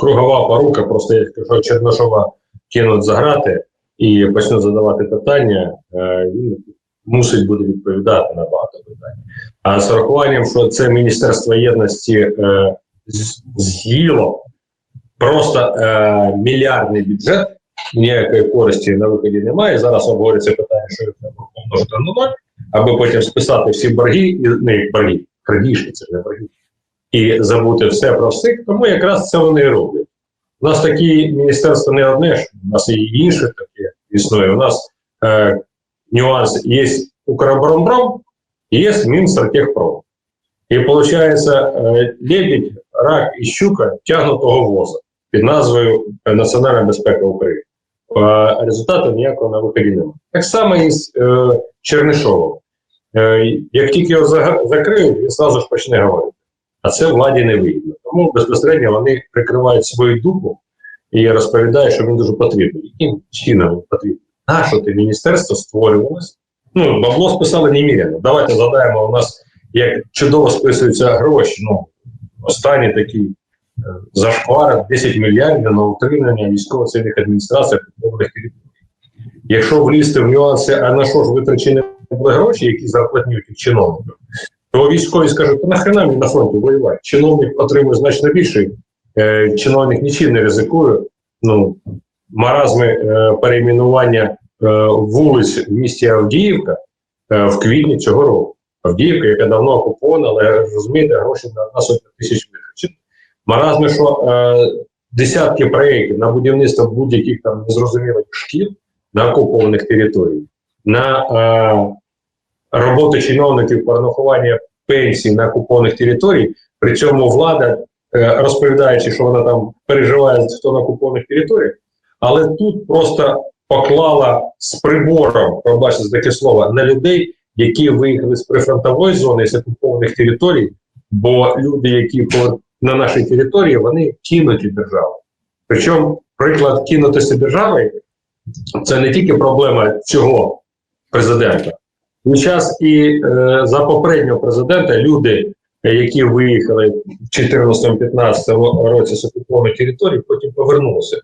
кругова порука, просто якщо Черношова кинуть за грати і почнуть задавати питання, е, він мусить буде відповідати на багато питань. А з урахуванням, що це Міністерство єдності е, з'їло просто е, мільярдний бюджет, ніякої користі на виході немає. Зараз обговорюється питання, що їх треба помножити на ноль, аби потім списати всі борги, і не як борги, крадіжки, це не борги, і забути все про всіх. Тому якраз це вони роблять. У нас такі міністерства не одне ж, у нас і інше таке існує. У нас е, нюанс є Укроборонпром, є Мінстратегпром. І виходить, е, лебідь, рак і щука тягнутого воза під назвою Національна безпека України. Е, результату ніякого на виході немає. Так само і з е, Чернишовим. Е, як тільки його закриють, він зразу ж почне говорити. А це владі не вигідно. Тому безпосередньо вони прикривають свою дупу і розповідають, що він дуже потрібний. Яким чином він потрібний? Нащо ти міністерство створювалось? Ну, бабло списали неміряно. Давайте згадаємо, у нас як чудово списуються гроші. Ну, останній такий е, зашквар 10 мільярдів на утримання військово-цивільних адміністрацій окупованих територій. Якщо влізти в нюанси, а на що ж витрачені були гроші, які зарплатні у тих чиновників, то військові скажуть, нахрена мені на фронті воювати? Чиновник отримує значно більше, е, чиновник нічим не ризикує. Ну, маразми е, перейменування е, вулиць в місті Авдіївка в квітні цього року. Авдіївка, яка давно окупована, але розумієте, гроші на, на сотні тисяч витрачені. Маразми, що е, десятки проєктів на будівництво будь-яких там незрозумілих шкіл на окупованих територіях, на е, роботу чиновників по нарахування пенсій на окупованих територіях, при цьому влада, е, розповідаючи, що вона там переживає, хто на окупованих територіях, але тут просто поклала з прибором, пробачте за таке слово, на людей, які виїхали з прифронтової зони з окупованих територій, бо люди, які на нашій території, вони кинуті державою. Причому приклад кинутості держави це не тільки проблема цього президента. В час і е, за попереднього президента люди, е, які виїхали в 2014-2015 році з окупованих територій, потім повернулися.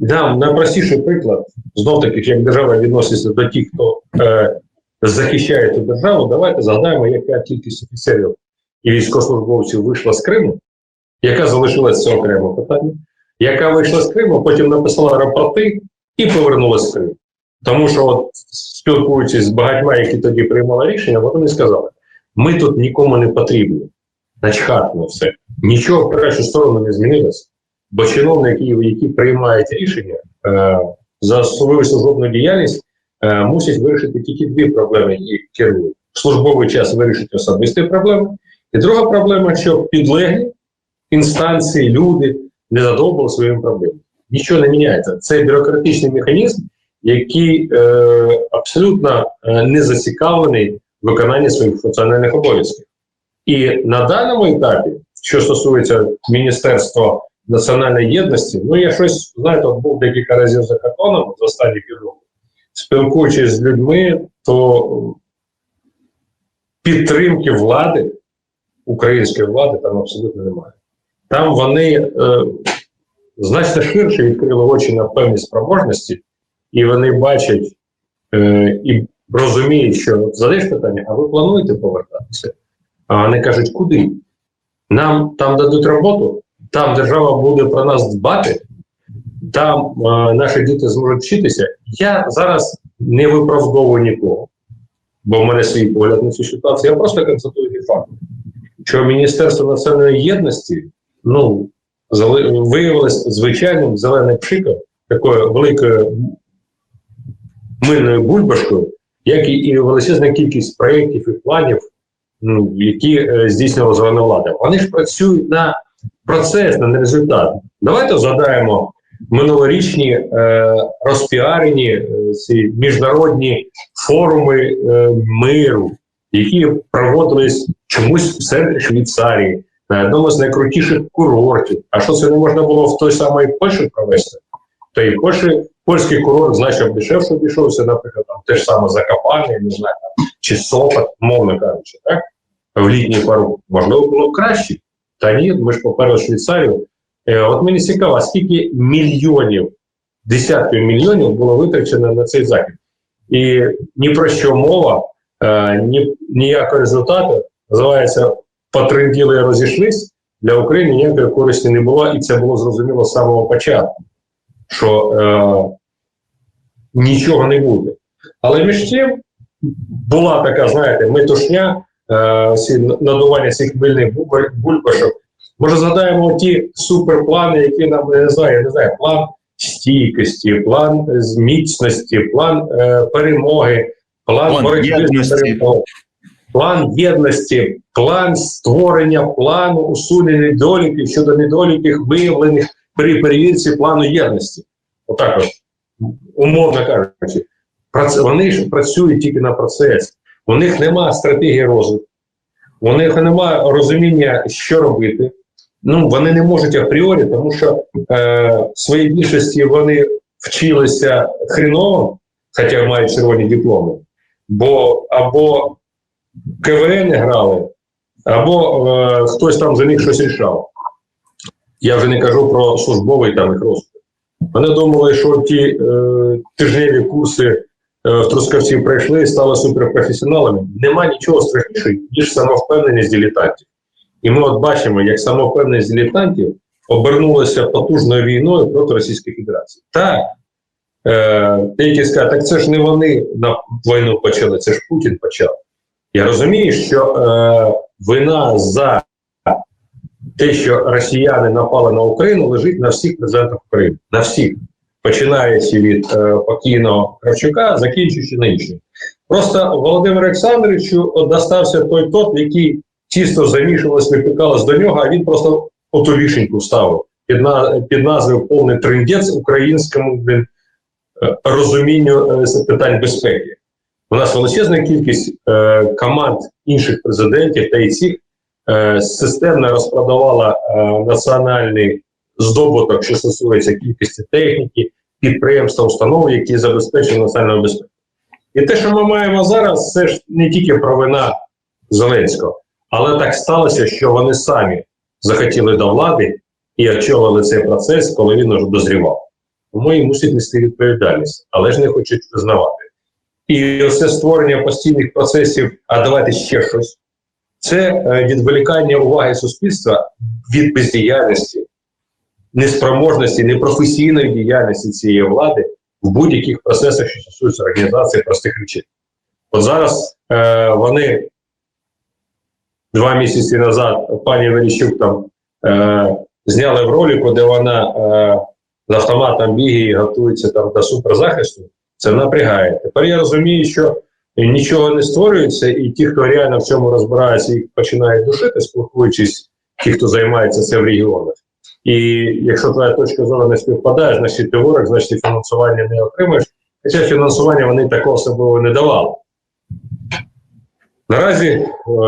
Дам найпростіший приклад, знов таки, як держава відноситься до тих, хто е, захищає цю державу. Давайте згадаємо, яка кількість офіцерів і військовослужбовців вийшла з Криму, яка залишилася це окреме питання, яка вийшла з Криму, потім написала рапорти і повернулася з Криму. Тому що, от, спілкуючись з багатьма, які тоді приймали рішення, вони сказали: ми тут нікому не потрібні. Начхати на все. Нічого в кращу сторону не змінилося. Бо чиновники, які приймають рішення е, за свою службовну діяльність, е, мусять вирішити тільки дві проблеми, які керують. Службовий час вирішити особисті проблеми. І друга проблема, що підлеглі інстанції, люди не задовбали своїми проблемами. Нічого не міняється. Це бюрократичний механізм, який е, абсолютно е, не зацікавлений в виконанні своїх функціональних обов'язків. І на даному етапі, що стосується Міністерства національної єдності, ну я щось, знаєте, був декілька разів за кордоном за останні півроку, спілкуючись з людьми, то підтримки влади, української влади там абсолютно немає. Там вони е, значно ширше відкрили очі на певні спроможності, і вони бачать е, і розуміють, що задаєш питання, а ви плануєте повертатися? А вони кажуть, куди? Нам там дадуть роботу, там держава буде про нас дбати, там е, наші діти зможуть вчитися. Я зараз не виправдовую нікого, бо в мене свій погляд на цю ситуацію. Я просто констатую ті факти, що Міністерство національної єдності ну, виявилось звичайним зеленим пшиком, такою великою мильною бульбашкою, як і, величезна кількість проєктів і планів, ну, які е, здійснювала зелена влада. Вони ж працюють на процес, на результат. Давайте згадаємо минулорічні е, розпіарені е, ці міжнародні форуми е, миру, які проводились чомусь в центрі Швейцарії, на одному з найкрутіших курортів. А що це не можна було в той самій Польщі провести? То і Польщі, польський курорт значно дешевше обійшовся, наприклад, там те ж саме Закопане, не знаю, там, чи Сопот, мовно кажучи, так? В літній пару можливо було краще. Та ні, ми ж поперли Швейцарію. Е, от мені цікаво, скільки мільйонів, десятків мільйонів було витрачено на цей захід. І ні про що мова, е, ні, ніякого результату. Називається потренділи розійшлись. Для України ніякої користі не було, і це було зрозуміло з самого початку, що е, нічого не буде. Але між тим була така, знаєте, метушня, е, надування цих мильних бульбашок. Може, згадаємо ті суперплани, які нам я не знаю, я не знаю, план стійкості, план е, з міцності, план е, перемоги, план, План боротьби з єдності. план єдності, план створення плану усунення недоліків щодо недоліків, виявлених при перевірці плану єдності. Отак от, умовно кажучи. Вони ж працюють тільки на процесі. У них немає стратегії розвитку, у них немає розуміння, що робити. Ну, вони не можуть апріорі, тому що е, в своїй більшості вони вчилися хріново, хоча мають червоні дипломи, бо або КВН грали, або е, хтось там за них щось рішав. Я вже не кажу про службовий там їх розвиток. Вони думали, що ті е, тижневі курси е, в Трускавці пройшли і стали суперпрофесіоналами. Нема нічого страшнішого, ніж самовпевненість дилетантів. І ми от бачимо, як самовпевненість дилетантів обернулася потужною війною проти Російської Федерації. Так, е, деякі скажуть, так це ж не вони на війну почали, це ж Путін почав. Я розумію, що е, вина за те, що росіяни напали на Україну, лежить на всіх президентах України. На всіх. Починаючи від е, покійного Кравчука, закінчуючи на інших. Просто Володимиру Олександровичу достався той тот, який чисто замішувалось, випікалось до нього, а він просто оту вішеньку вставив під, на, під назвою повний трендець українському блін, е, розумінню е, питань безпеки. У нас величезна кількість е, команд інших президентів та і цих системно розпродавала е, національний здобуток, що стосується кількості техніки, підприємств, установ, які забезпечують національну безпеку. І те, що ми маємо зараз, це ж не тільки провина Зеленського, але так сталося, що вони самі захотіли до влади і очолили цей процес, коли він уже дозрівав. Тому і мусять нести відповідальність, але ж не хочуть визнавати. І це створення постійних процесів, а давайте ще щось. Це е, відволікання уваги суспільства від бездіяльності, неспроможності, непрофесійної діяльності цієї влади в будь-яких процесах, що стосуються організації простих речей. От зараз е, вони два місяці назад пані Верещук там е, зняли в ролику, де вона е, з автоматом бігає і готується там до суперзахисту. Це напрягає. Тепер я розумію, що нічого не створюється, і ті, хто реально в цьому розбирається, їх починають душити, спілкуючись, ті, хто займається це в регіонах. І якщо твоя точка зору не співпадає, значить ти ворог, значить фінансування не отримаєш. Хоча фінансування вони такого особливо не давали. Наразі е,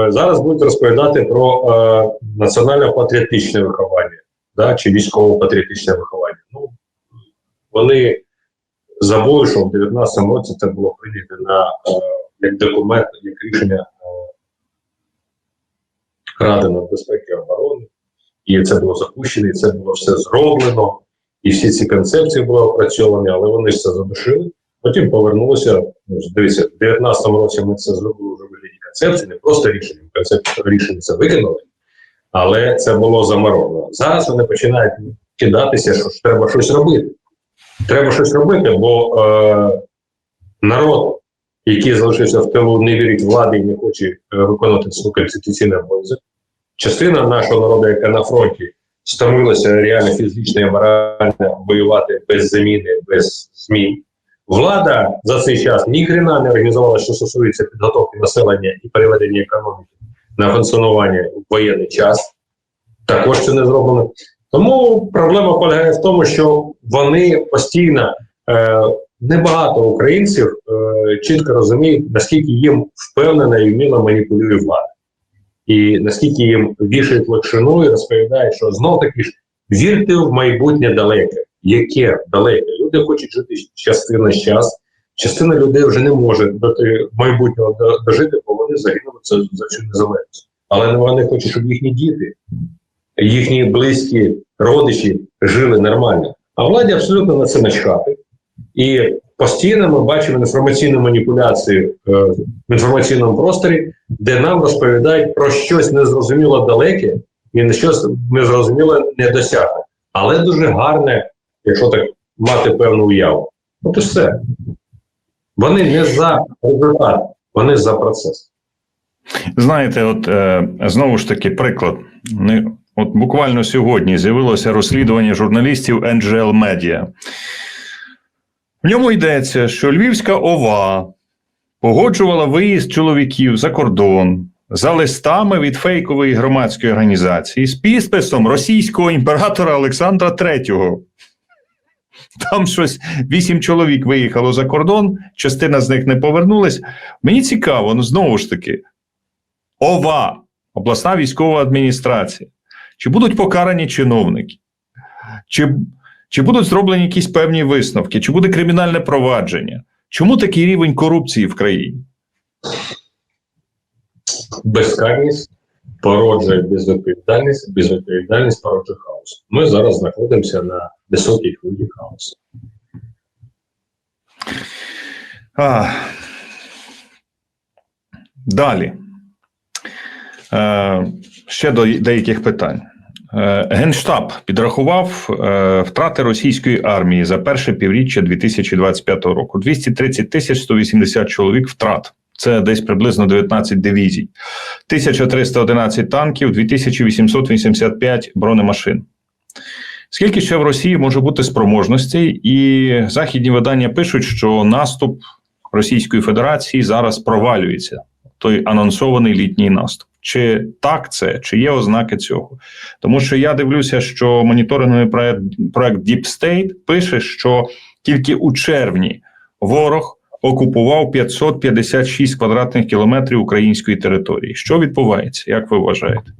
зараз будуть розповідати про е, національно-патріотичне виховання да, чи військово-патріотичне виховання. Ну, вони забули, що в 2019 році це було прийнято на е, як документ, як рішення е, Ради нацбезпеки і оборони, і це було запущено, і це було все зроблено, і всі ці концепції були опрацьовані, але вони це задушили. Потім повернулося. Ну, дивіться, в 2019 році ми це зробили вже вигляді концепції, не просто рішення. Концепцію рішення це викинули, але це було заморожено. Зараз вони починають кидатися, що треба щось робити. Треба щось робити, бо е, народ, який залишився в тилу, не вірить владі і не хоче е, виконувати свій конституційний обов'язок. Частина нашого народу, яка на фронті стомилася реально фізично і морально воювати без заміни, без змін. Влада за цей час ні хрена не організувала, що стосується підготовки населення і переведення економіки на функціонування в воєнний час. Також це не зроблено. Тому проблема полягає в тому, що вони постійно е, небагато українців е, чітко розуміють, наскільки їм впевнена і вміло маніпулює влада, і наскільки їм вішають лакшину і розповідають, що знов таки ж вірте в майбутнє далеке. Яке далеке? Люди хочуть жити частина час. Частина людей вже не може до майбутнього дожити, бо вони загинули за, за цю незалежність. Але вони хочуть, щоб їхні діти їхні близькі родичі жили нормально. А владі абсолютно на це начхати. І постійно ми бачимо інформаційну маніпуляцію е, в інформаційному просторі, де нам розповідають про щось незрозуміло далеке і на щось незрозуміло недосяжне. Але дуже гарне, якщо так мати певну уяву. От і все. Вони не за результат, вони за процес. Знаєте, от е, знову ж таки, приклад. От буквально сьогодні з'явилося розслідування журналістів NGL Media. В ньому йдеться, що Львівська ОВА погоджувала виїзд чоловіків за кордон за листами від фейкової громадської організації з підписом російського імператора Олександра III. Там щось вісім чоловік виїхало за кордон, частина з них не повернулась. Мені цікаво, ну знову ж таки, ОВА, обласна військова адміністрація. Чи будуть покарані чиновники? Чи, чи будуть зроблені якісь певні висновки? Чи буде кримінальне провадження? Чому такий рівень корупції в країні? Безкарність породжує безвідповідальність, безвідповідальність породжує хаос. Ми зараз знаходимося на високій хвилі хаосу. А, далі. Е, ще до деяких питань. Е, Генштаб підрахував е, втрати російської армії за перше півріччя 2025 року: 230 тисяч 180 чоловік втрат. Це десь приблизно 19 дивізій, 1311 танків, 2885 бронемашин. Скільки ще в Росії може бути спроможностей, і західні видання пишуть, що наступ Російської Федерації зараз провалюється той анонсований літній наступ. Чи так це, чи є ознаки цього? Тому що я дивлюся, що моніторинговий проект, проект Deep State пише, що тільки у червні ворог окупував 556 квадратних кілометрів української території. Що відбувається, як ви вважаєте?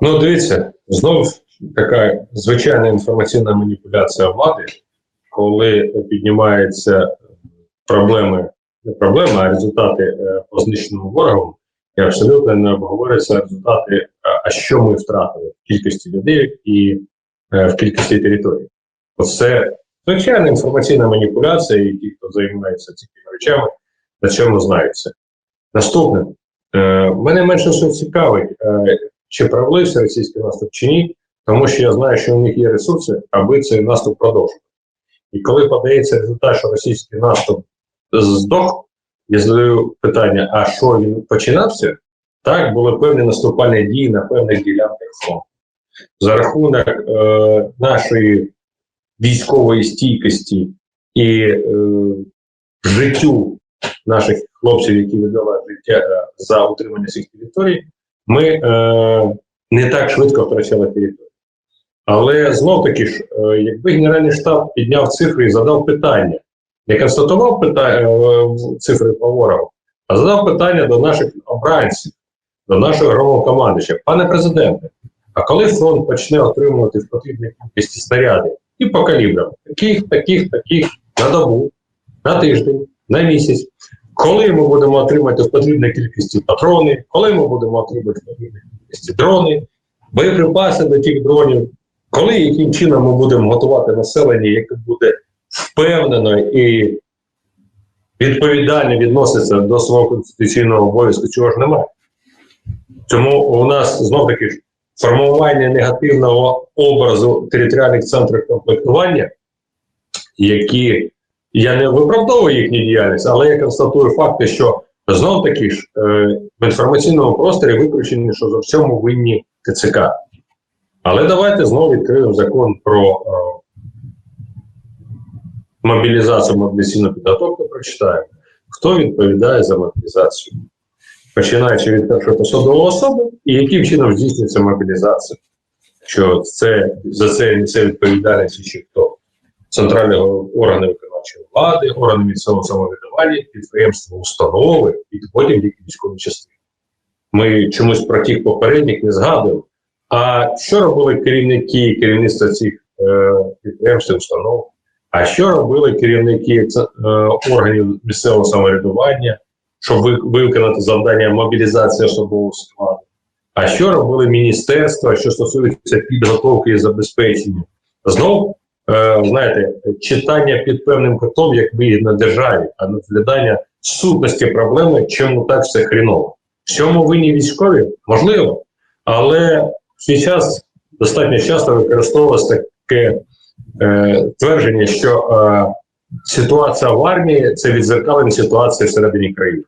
Ну, дивіться, знову така звичайна інформаційна маніпуляція влади, коли піднімаються проблеми, не проблеми, а результати е, по знищеному ворогом, і абсолютно не обговорюються результати, а що ми втратили в кількості людей і е, в кількості територій. Оце звичайна інформаційна маніпуляція, і ті, хто займається цими речами, на чому знаються. Наступне, е, мене менше що цікавить, е, чи провалився російський наступ чи ні, тому що я знаю, що у них є ресурси, аби цей наступ продовжити. І коли подається результат, що російський наступ здох, я задаю питання: а що він починався? Так, були певні наступальні дії на певних ділянках фронту. За рахунок е, нашої військової стійкості і е, життю наших хлопців, які віддали життя е, за утримання цих територій, ми е, не так швидко втрачали територію. Але знов таки ж, е, якби Генеральний штаб підняв цифри і задав питання, не констатував питання е, цифри по ворогу, а задав питання до наших обранців, до нашого головнокомандуюча, пане президенте, а коли фронт почне отримувати в потрібній кількості снаряди і по калібрам, таких, таких, таких на добу, на тиждень, на місяць, коли ми будемо отримати в потрібній кількості патрони, коли ми будемо отримати в потрібній кількості дрони, боєприпаси до тих дронів, коли яким чином ми будемо готувати населення, яке буде впевнено і відповідально відноситься до свого конституційного обов'язку, чого ж немає. Тому у нас знов таки формування негативного образу територіальних центрів комплектування, які я не виправдовую їхню діяльність, але я констатую факти, що знов таки ж е, в інформаційному просторі викручені, що за всьому винні ТЦК. Але давайте знову відкриємо закон про е, мобілізацію мобілізаційну підготовку, прочитаємо, хто відповідає за мобілізацію, починаючи від першої посадової особи, і яким чином здійснюється мобілізація. Що це за це несе відповідальність ще хто центральні органи виконавчої влади, органи місцевого самоврядування, підприємства, установи і потім військові частини. Ми чомусь про тих попередніх не згадуємо. А що робили керівники керівництва цих е, підприємств, установ? А що робили керівники е, органів місцевого самоврядування, щоб виконати завдання мобілізації особового складу? А що робили міністерства, що стосується підготовки і забезпечення? Знов, е, знаєте, читання під певним кутом, як вигідно державі, а не розглядання сутності проблеми, чому так все хріново. В цьому винні військові? Можливо, але в свій час достатньо часто використовувалось таке е, твердження, що е, ситуація в армії це відзеркалення ситуації всередині країни.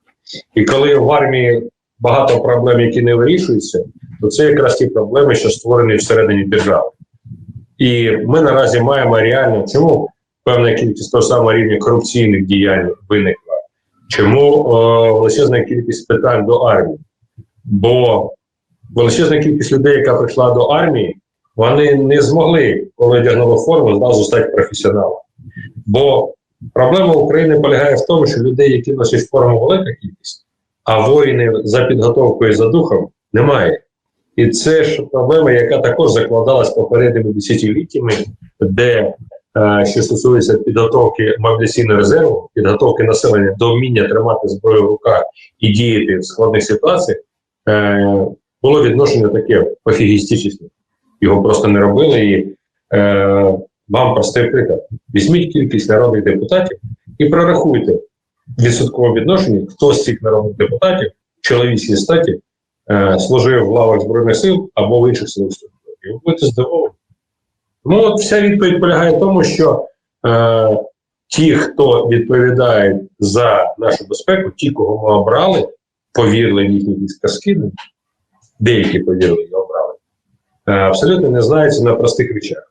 І коли в армії багато проблем, які не вирішуються, то це якраз ті проблеми, що створені всередині держави. І ми наразі маємо реально, чому певна кількість того самого рівня корупційних діянь виникла, чому е, величезна кількість питань до армії. Бо величезна кількість людей, яка прийшла до армії, вони не змогли, коли одягнули форму, зразу стати професіоналом. Бо проблема України полягає в тому, що людей, які носять форму велика кількість, а воїнів за підготовкою і за духом немає. І це ж проблема, яка також закладалась попередніми десятиліттями, де е, що стосується підготовки мобілізаційного резерву, підготовки населення до вміння тримати зброю в руках і діяти в складних ситуаціях, е, було відношення таке пофігістичне. Його просто не робили. І е, вам простий приклад: візьміть кількість народних депутатів і прорахуйте відсоткове відношення, хто з цих народних депутатів чоловічій статі е, служив в лавах Збройних сил або в інших силах структурах. І ви будете здивовані. Тому от вся відповідь полягає в тому, що е, ті, хто відповідає за нашу безпеку, ті, кого ми обрали, повірили в їхні якісь казки, деякі повірили і обрали, абсолютно не знаються на простих речах.